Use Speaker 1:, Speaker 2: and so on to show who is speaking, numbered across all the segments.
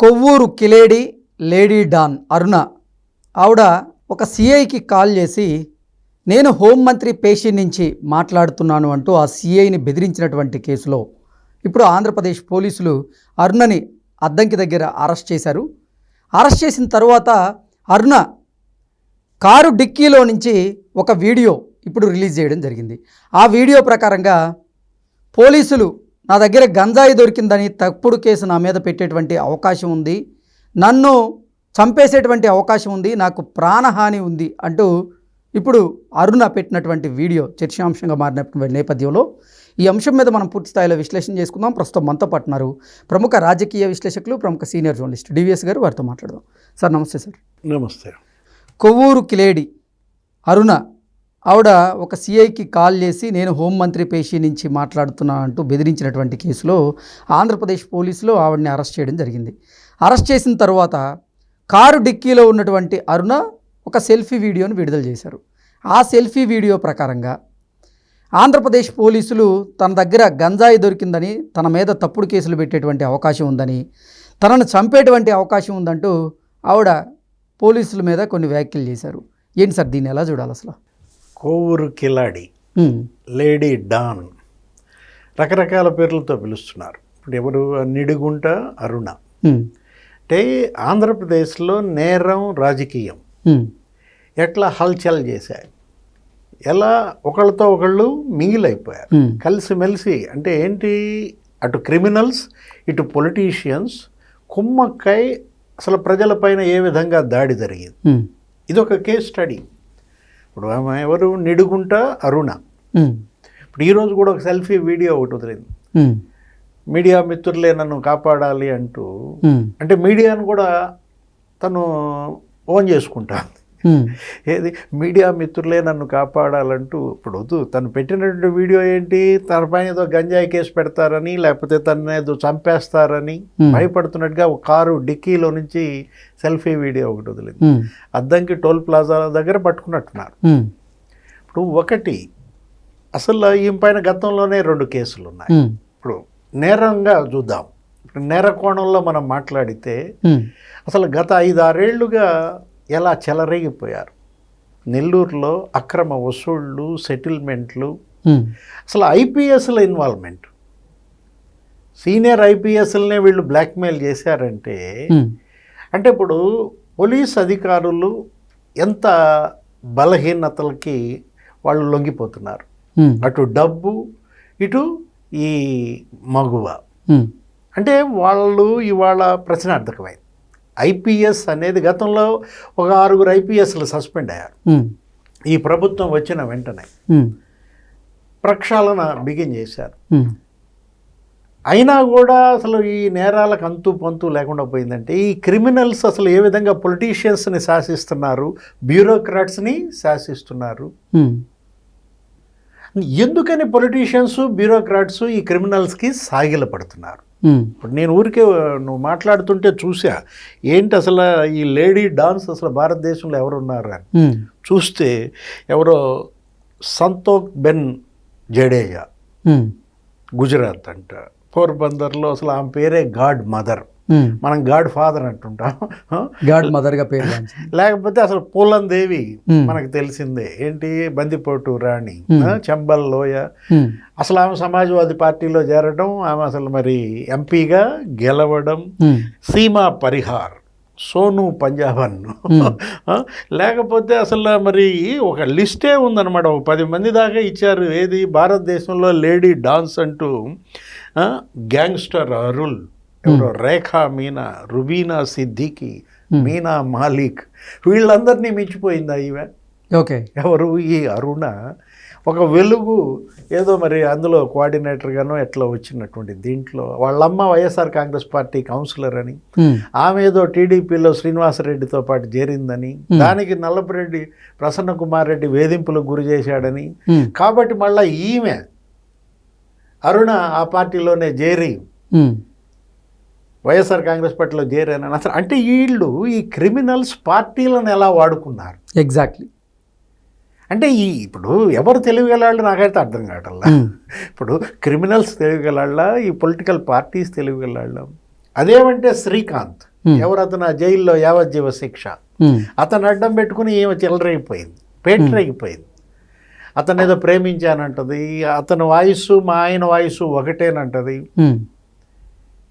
Speaker 1: కొవ్వూరు కిలేడి lady don Aruna. ఆవిడ ఒక సిఐకి కాల్ చేసి నేను హోంమంత్రి పేషి నుంచి మాట్లాడుతున్నాను అంటూ ఆ సిఐని బెదిరించినటువంటి కేసులో ఇప్పుడు ఆంధ్రప్రదేశ్ పోలీసులు అరుణని అద్దంకి దగ్గర అరెస్ట్ చేశారు. అరెస్ట్ చేసిన తర్వాత అరుణ కారు డిక్కీలో నుంచి ఒక వీడియో ఇప్పుడు రిలీజ్ చేయడం జరిగింది. ఆ వీడియో ప్రకారంగా పోలీసులు నా దగ్గర గంజాయి దొరికిందని తప్పుడు కేసు నా మీద పెట్టేటువంటి అవకాశం ఉంది. నన్ను చంపేసేటువంటి అవకాశం ఉంది. నాకు ప్రాణహాని ఉంది అంటూ ఇప్పుడు అరుణ పెట్టినటువంటి వీడియో చర్చాంశంగా మారినటువంటి నేపథ్యంలో ఈ అంశం మీద మనం పూర్తి స్థాయిలో విశ్లేషణ చేసుకుందాం. ప్రస్తుతం మనతో పాటున్నారు ప్రముఖ రాజకీయ విశ్లేషకులు ప్రముఖ సీనియర్ జర్నలిస్ట్ డివిఎస్ గారు. వారితో మాట్లాడదాం. సార్ నమస్తే సార్.
Speaker 2: నమస్తే.
Speaker 1: కొవ్వూరు కిలేడి అరుణ ఆవిడ ఒక సిఐకి కాల్ చేసి నేను హోంమంత్రి పేషి నుంచి మాట్లాడుతున్నా అంటూ బెదిరించినటువంటి కేసులో ఆంధ్రప్రదేశ్ పోలీసులు ఆవిడని అరెస్ట్ చేయడం జరిగింది. అరెస్ట్ చేసిన తర్వాత కారు డిక్కీలో ఉన్నటువంటి అరుణ ఒక సెల్ఫీ వీడియోను విడుదల చేశారు. ఆ సెల్ఫీ వీడియో ప్రకారంగా ఆంధ్రప్రదేశ్ పోలీసులు తన దగ్గర గంజాయి దొరికిందని తన మీద తప్పుడు కేసులు పెట్టేటువంటి అవకాశం ఉందని తనను చంపేటువంటి అవకాశం ఉందంటూ ఆవిడ పోలీసుల మీద కొన్ని వ్యాఖ్యలు చేశారు. ఏంటి సార్ దీన్ని ఎలా చూడాలి అసలు?
Speaker 2: కోవూరు కిలాడి లేడీ డాన్ రకరకాల పేర్లతో పిలుస్తున్నారు. ఇప్పుడు ఎవరు? నిడిగుంట అరుణ. అంటే ఆంధ్రప్రదేశ్లో నేరం రాజకీయం. ఎట్లా హల్చల్ చేశాయి? ఎలా ఒకళ్ళతో ఒకళ్ళు మింగిలైపోయారు? కలిసిమెలిసి అంటే ఏంటి? అటు క్రిమినల్స్ ఇటు పొలిటీషియన్స్ కుమ్మక్కై అసలు ప్రజలపైన ఏ విధంగా దాడి జరిగింది?
Speaker 1: ఉమ్,
Speaker 2: ఇది ఒక కేస్ స్టడీ. ఇప్పుడు ఆమె ఎవరు? నిడుగుంట అరుణ. ఇప్పుడు ఈరోజు కూడా ఒక సెల్ఫీ వీడియో ఒకటి వదిలింది. మీడియా మిత్రులే నన్ను కాపాడాలి అంటూ అంటే మీడియాను కూడా తను ఓన్ చేసుకుంటాను. ఏది? మీడియా మిత్రులే నన్ను కాపాడాలంటూ ఇప్పుడు వద్దు తను పెట్టినటువంటి వీడియో ఏంటి? తన పైన ఏదో గంజాయి కేసు పెడతారని లేకపోతే తను ఏదో చంపేస్తారని. భయపడుతున్నట్టుగా ఒక కారు డిక్కీలో నుంచి సెల్ఫీ వీడియో ఒకటి వదిలింది. అద్దంకి టోల్ ప్లాజా దగ్గర పట్టుకున్నట్టున్నారు. ఇప్పుడు ఒకటి అసలు ఈమె పైన గతంలోనే రెండు కేసులు ఉన్నాయి ఇప్పుడు నేరంగా చూద్దాం. ఇప్పుడు నేర కోణంలో మనం మాట్లాడితే అసలు గత ఐదు ఆరేళ్ళుగా ఎలా చెలరేగిపోయారు? నెల్లూరులో అక్రమ వసూళ్ళు సెటిల్మెంట్లు. అసలు ఐపీఎస్ల ఇన్వాల్వ్మెంట్. సీనియర్ ఐపీఎస్లనే వీళ్ళు బ్లాక్మెయిల్ చేశారంటే అంటే ఇప్పుడు పోలీస్ అధికారులు ఎంత బలహీనతలకి వాళ్ళు లొంగిపోతున్నారు. అటు డబ్బు ఇటు ఈ మగువ. అంటే వాళ్ళు ఇవాళ ప్రశ్నార్థకమైంది. ఐపీఎస్ అనేది గతంలో ఒక ఆరుగురు ఐపీఎస్లు సస్పెండ్ అయ్యారు. ఈ ప్రభుత్వం వచ్చిన వెంటనే ప్రక్షాళన బిగిన్ చేశారు. అయినా కూడా అసలు ఈ నేరాలకు అంతు పంతు లేకుండా పోయిందంటే ఈ క్రిమినల్స్ అసలు ఏ విధంగా పొలిటీషియన్స్ని శాసిస్తున్నారు బ్యూరోక్రాట్స్ని శాసిస్తున్నారు? ఎందుకని పొలిటీషియన్స్ బ్యూరోక్రాట్స్ ఈ క్రిమినల్స్కి సాగిలపడుతున్నారు
Speaker 1: ఉమ్,
Speaker 2: ఇప్పుడు నేను ఊరికే నువ్వు మాట్లాడుతుంటే చూసా ఏంటి అసలు ఈ లేడీ డాన్స్ అసలు భారతదేశంలో ఎవరున్నారు అని?
Speaker 1: ఉమ్,
Speaker 2: చూస్తే ఎవరో సంతోక్ బెన్ జడేజా గుజరాత్ అంట. పోర్బందర్లో అసలు ఆమె పేరే గాడ్ మదర్. మనం గాడ్ ఫాదర్ అంటుంటాం.
Speaker 1: గాడ్ మదర్గా పేరు.
Speaker 2: లేకపోతే అసలు పూలం దేవి
Speaker 1: Hmm.
Speaker 2: మనకు తెలిసిందే. ఏంటి? బందిపోటు రాణి
Speaker 1: Hmm.
Speaker 2: చంబల్ లోయ. అసలు ఆమె సమాజ్వాదీ పార్టీలో చేరడం ఆమె అసలు మరి ఎంపీగా గెలవడం. సీమా పరిహార్ సోను పంజాబన్. లేకపోతే అసలు మరి ఒక లిస్టే ఉందన్నమాట. ఒక పది మంది దాకా ఇచ్చారు. ఏది? భారతదేశంలో లేడీ డాన్స్ అంటూ గ్యాంగ్స్టర్ అరుల్. ఎవరో రేఖా మీనా రుబీనా సిద్దికి మీనా మాలిక్. వీళ్ళందరినీ మించిపోయిందా ఈమె?
Speaker 1: ఓకే.
Speaker 2: ఎవరు? ఈ అరుణ. ఒక వెలుగు ఏదో మరి అందులో కోఆర్డినేటర్గానో ఎట్లా వచ్చినటువంటి దీంట్లో. వాళ్ళమ్మ వైఎస్ఆర్ కాంగ్రెస్ పార్టీ కౌన్సిలర్ అని. ఆమె ఏదో టీడీపీలో శ్రీనివాసరెడ్డితో పాటు చేరిందని. దానికి నల్లపురెడ్డి ప్రసన్న కుమార్ రెడ్డి వేధింపులకు గురి చేశాడని. కాబట్టి మళ్ళా ఈమె అరుణ ఆ పార్టీలోనే చేరి వైఎస్ఆర్ కాంగ్రెస్ పార్టీలో చేరానని అసలు అంటే వీళ్ళు ఈ క్రిమినల్స్ పార్టీలను ఎలా వాడుకున్నారు?
Speaker 1: ఎగ్జాక్ట్లీ
Speaker 2: అంటే ఈ ఇప్పుడు ఎవరు తెలివిగలాళ్ళు నాకైతే అర్థం కావటల్లా
Speaker 1: ఉమ్,
Speaker 2: ఇప్పుడు క్రిమినల్స్ తెలివిగలాళ్ళ ఈ పొలిటికల్ పార్టీస్ తెలివిగలాళ్ళ. అదేమంటే శ్రీకాంత్.
Speaker 1: Hmm.
Speaker 2: ఎవరు అతను ఆ జైల్లో యావజ్జీవ శిక్ష.
Speaker 1: ఉమ్,
Speaker 2: అతను అడ్డం పెట్టుకుని ఈమె చిల్లరైపోయింది పేటరైపోయింది అతను ఏదో ప్రేమించానంటది. అతని వాయిస్ మా ఆయన వాయిస్ ఒకటేనంటది.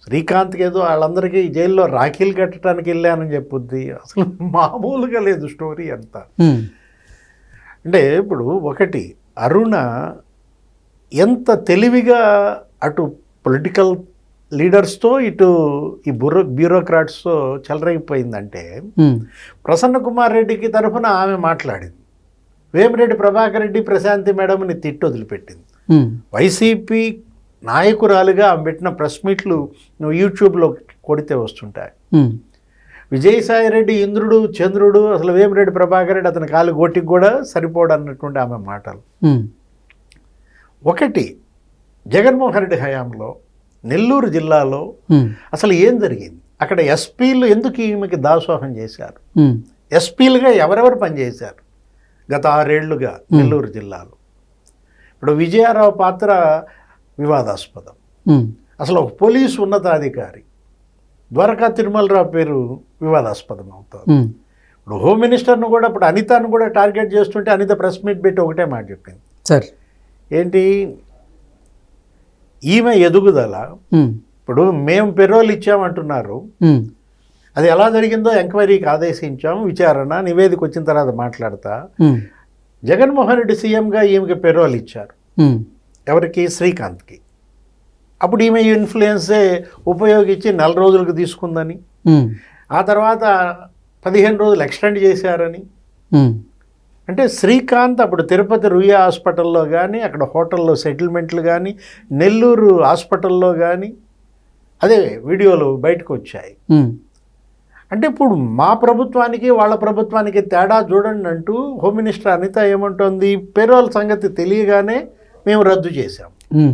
Speaker 2: శ్రీకాంత్కి ఏదో వాళ్ళందరికీ జైల్లో రాఖీలు కట్టడానికి వెళ్ళానని చెప్పుద్ది. అసలు మామూలుగా లేదు స్టోరీ అంతా. అంటే ఇప్పుడు ఒకటి అరుణ ఎంత తెలివిగా అటు పొలిటికల్ లీడర్స్తో ఇటు ఈ బ్యూరో బ్యూరోక్రాట్స్తో చెలరైపోయిందంటే ప్రసన్న కుమార్ రెడ్డికి తరఫున ఆమె మాట్లాడింది. వేమిరెడ్డి ప్రభాకర్ రెడ్డి ప్రశాంతి మేడంని తిట్టి వదిలిపెట్టింది. వైసీపీ నాయకురాలుగా ఆమె పెట్టిన ప్రెస్ మీట్లు నువ్వు యూట్యూబ్లో కొడితే వస్తుంటాయి.
Speaker 1: ఉమ్,
Speaker 2: విజయసాయి రెడ్డి ఇంద్రుడు చంద్రుడు అసలు వేమిరెడ్డి ప్రభాకర్ రెడ్డి అతని కాలు గోటికి కూడా సరిపోడు అన్నటువంటి ఆమె మాటలు. ఒకటి జగన్మోహన్ రెడ్డి హయాంలో నెల్లూరు జిల్లాలో అసలు ఏం జరిగింది? అక్కడ ఎస్పీలు ఎందుకు ఈమెకి దాసోహం చేశారు? ఎస్పీలుగా ఎవరెవరు పనిచేశారు? గత ఆరేళ్ళుగా నెల్లూరు జిల్లాలో. ఇప్పుడు విజయారావు పాత్ర వివాదాస్పదం. అసలు ఒక పోలీసు ఉన్నతాధికారి ద్వారకా తిరుమలరావు పేరు వివాదాస్పదం అవుతుంది. ఇప్పుడు హోమ్ మినిస్టర్ను కూడా ఇప్పుడు అనితను కూడా టార్గెట్ చేస్తుంటే అనిత ప్రెస్ మీట్ పెట్టి ఒకటే మాట చెప్పింది.
Speaker 1: సార్.
Speaker 2: ఏంటి? ఈమె ఎదుగుదల ఇప్పుడు మేము పెరోల్ ఇచ్చామంటున్నారు. అది ఎలా జరిగిందో ఎంక్వైరీకి ఆదేశించాం విచారణ నివేదిక వచ్చిన తర్వాత మాట్లాడతా. జగన్మోహన్ రెడ్డి సీఎంగా ఈమెకి పెరోల్ ఇచ్చారు. ఎవరికి? శ్రీకాంత్కి. అప్పుడు ఈమె ఇన్ఫ్లుయెన్సే ఉపయోగించి నెల రోజులకు తీసుకుందని. ఆ తర్వాత పదిహేను రోజులు ఎక్స్టెండ్ చేశారని. అంటే శ్రీకాంత్ అప్పుడు తిరుపతి రుయా హాస్పిటల్లో కానీ అక్కడ హోటల్లో సెటిల్మెంట్లు కానీ నెల్లూరు హాస్పిటల్లో కానీ అదే వీడియోలు బయటకు వచ్చాయి. అంటే ఇప్పుడు మా ప్రభుత్వానికి వాళ్ళ ప్రభుత్వానికి తేడా చూడండి అంటూ హోమ్ మినిస్టర్ అనిత ఏమంటోంది? పెరోల్ సంగతి తెలియగానే మేము రద్దు చేశాం.
Speaker 1: ఉమ్,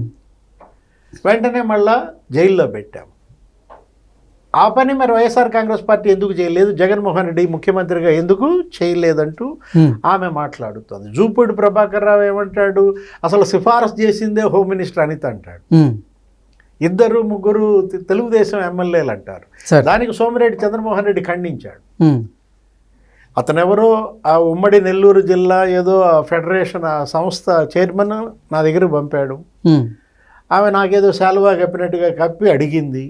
Speaker 2: వెంటనే మళ్ళా జైల్లో పెట్టాం. ఆ పని మరి వైఎస్ఆర్ కాంగ్రెస్ పార్టీ ఎందుకు చేయలేదు? జగన్మోహన్ రెడ్డి ముఖ్యమంత్రిగా ఎందుకు చేయలేదంటూ ఆమె మాట్లాడుతోంది. జూపూడి ప్రభాకర్ రావు ఏమంటాడు? అసలు సిఫారసు చేసిందే హోమ్ మినిస్టర్ అనిత అంటాడు. ఇద్దరు ముగ్గురు తెలుగుదేశం ఎమ్మెల్యేలు అంటారు. దానికి సోమిరెడ్డి చంద్రమోహన్ రెడ్డి ఖండించాడు. అతనెవరో ఆ ఉమ్మడి నెల్లూరు జిల్లా ఏదో ఆ ఫెడరేషన్ ఆ సంస్థ చైర్మన్ నా దగ్గర పంపాడు. ఆమె నాకేదో శాలువా కప్పినట్టుగా కప్పి అడిగింది.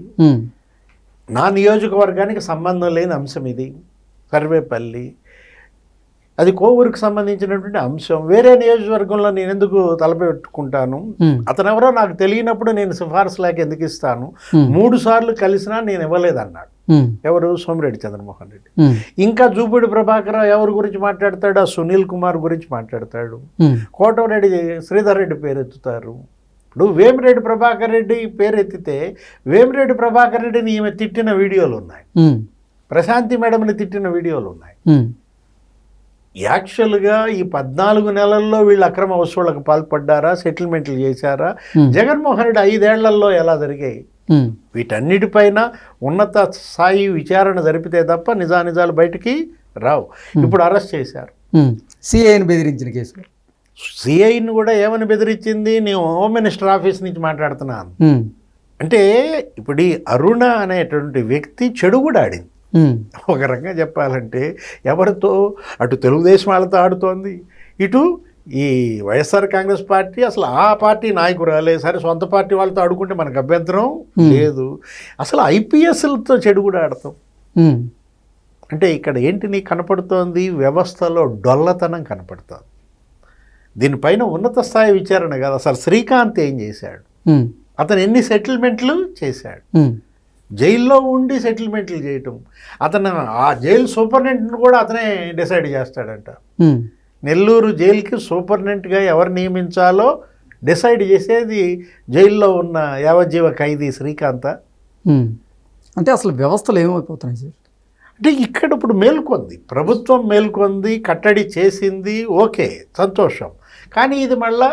Speaker 2: నా నియోజకవర్గానికి సంబంధం లేని అంశం ఇది సర్వేపల్లి అది కోవూరుకు సంబంధించినటువంటి అంశం. వేరే నియోజకవర్గంలో నేను ఎందుకు తలపెట్టుకుంటాను? అతనెవరో నాకు తెలియనప్పుడు నేను సిఫార్సు లేక ఎందుకు ఇస్తాను. మూడు సార్లు కలిసినా నేను ఇవ్వలేదన్నాడు. ఎవరు? సోమిరెడ్డి చంద్రమోహన్ రెడ్డి. ఇంకా జూపూడి ప్రభాకర్ ఎవరి గురించి మాట్లాడతాడు? ఆ సునీల్ కుమార్ గురించి మాట్లాడతాడు. కోటమిరెడ్డి శ్రీధర్ రెడ్డి పేరు ఎత్తుతారు ఇప్పుడు వేమిరెడ్డి ప్రభాకర్ రెడ్డి పేరు ఎత్తితే వేమిరెడ్డి ప్రభాకర్ రెడ్డిని ఈమె తిట్టిన వీడియోలు ఉన్నాయి. ప్రశాంతి మేడంని తిట్టిన వీడియోలు ఉన్నాయి. యాక్చువల్గా ఈ పద్నాలుగు నెలల్లో వీళ్ళు అక్రమ వసూళ్ళకు పాల్పడ్డారా? సెటిల్మెంట్లు చేశారా. జగన్మోహన్ రెడ్డి ఐదేళ్ళలో ఎలా జరిగాయి? వీటన్నిటిపైన ఉన్నత స్థాయి విచారణ జరిపితే తప్ప నిజానిజాలు బయటికి రావు. ఇప్పుడు అరెస్ట్ చేశారు.
Speaker 1: సిఐని బెదిరించిన కేసు
Speaker 2: సిఐని కూడా ఏమని బెదిరించింది? నేను హోమ్ మినిస్టర్ ఆఫీస్ నుంచి మాట్లాడుతున్నాను. అంటే ఇప్పుడు ఈ అరుణ అనేటువంటి వ్యక్తి చెడు కూడా ఆడింది. ఒక రకంగా చెప్పాలంటే ఎవరితో? అటు తెలుగుదేశం వాళ్ళతో ఆడుతోంది. ఇటు ఈ వైఎస్ఆర్ కాంగ్రెస్ పార్టీ అసలు ఆ పార్టీ నాయకురాలే సరే సొంత పార్టీ వాళ్ళతో ఆడుకుంటే మనకు అభ్యంతరం లేదు. అసలు ఐపీఎస్లతో చెడు కూడా ఆడతాం. అంటే ఇక్కడ ఏంటి నీకు కనపడుతోంది? వ్యవస్థలో డొల్లతనం కనపడుతోంది. దీనిపైన ఉన్నత స్థాయి విచారణ కాదు. అసలు శ్రీకాంత్ ఏం చేశాడు? అతను ఎన్ని సెటిల్మెంట్లు చేశాడు? జైల్లో ఉండి సెటిల్మెంట్లు చేయటం. అతను ఆ జైలు సూపరింటెండెంట్ కూడా అతనే డిసైడ్ చేస్తాడంట. నెల్లూరు జైలుకి సూపరింటెండెంట్గా ఎవరు నియమించాలో డిసైడ్ చేసేది జైల్లో ఉన్న యావజ్జీవ ఖైదీ శ్రీకాంత.
Speaker 1: అంటే అసలు వ్యవస్థలు ఏమైపోతున్నాయి సార్?
Speaker 2: అంటే ఇక్కడ ఇప్పుడు మేల్కొంది. ప్రభుత్వం మేల్కొంది కట్టడి చేసింది ఓకే సంతోషం. కానీ ఇది మళ్ళా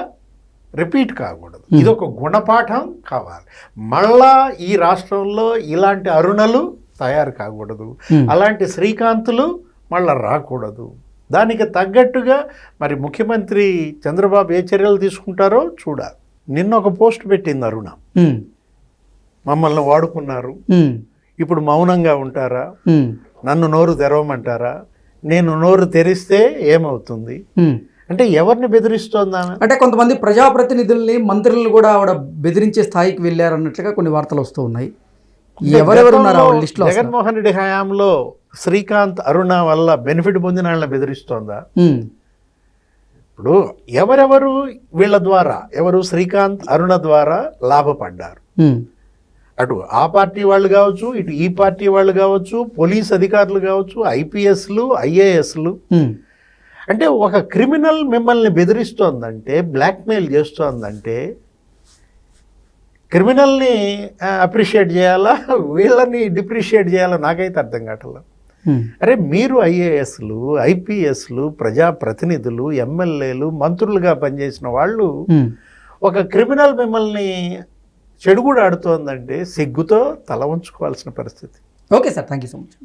Speaker 2: రిపీట్ కాకూడదు. ఇది ఒక గుణపాఠం కావాలి. మళ్ళా ఈ రాష్ట్రంలో ఇలాంటి అరుణలు తయారు కాకూడదు. అలాంటి శ్రీకాంతులు మళ్ళా రాకూడదు. దానికి తగ్గట్టుగా మరి ముఖ్యమంత్రి చంద్రబాబు ఏ చర్యలు తీసుకుంటారో చూడాలి. నిన్న ఒక పోస్ట్ పెట్టింది అరుణ. మమ్మల్ని వాడుకున్నారు. ఇప్పుడు మౌనంగా ఉంటారా? నన్ను నోరు తెరవమంటారా? నేను నోరు తెరిస్తే ఏమవుతుంది. అంటే ఎవరిని బెదిరిస్తోందా
Speaker 1: అంటే కొంతమంది ప్రజాప్రతినిధుల్ని మంత్రులను కూడా ఆవిడ బెదిరించే స్థాయికి వెళ్ళారన్నట్లుగా కొన్ని వార్తలు వస్తూ ఉన్నాయి. ఎవరెవరు ఉన్నారు లిస్టులో?
Speaker 2: జగన్మోహన్ రెడ్డి హయాంలో శ్రీకాంత్ అరుణ వల్ల బెనిఫిట్ పొందిన వాళ్ళని బెదిరిస్తోందా? ఇప్పుడు ఎవరెవరు వీళ్ళ ద్వారా ఎవరు శ్రీకాంత్ అరుణ ద్వారా లాభపడ్డారు? అటు ఆ పార్టీ వాళ్ళు కావచ్చు ఇటు ఈ పార్టీ వాళ్ళు కావచ్చు పోలీస్ అధికారులు కావచ్చు ఐపీఎస్లు ఐఏఎస్లు. అంటే ఒక క్రిమినల్ మిమ్మల్ని బెదిరిస్తోందంటే బ్లాక్మెయిల్ చేస్తోందంటే క్రిమినల్ని అప్రిషియేట్ చేయాలా? వీళ్ళని డిప్రిషియేట్ చేయాలా? నాకైతే అర్థం కావట్లేదు. అరే మీరు ఐఏఎస్లు ఐపీఎస్లు ప్రజాప్రతినిధులు ఎమ్మెల్యేలు మంత్రులుగా పనిచేసిన వాళ్ళు. ఒక క్రిమినల్ మిమ్మల్ని చెడుగుడు ఆడుతోందంటే సిగ్గుతో తల ఉంచుకోవాల్సిన పరిస్థితి.
Speaker 1: Okay sir thank you so much.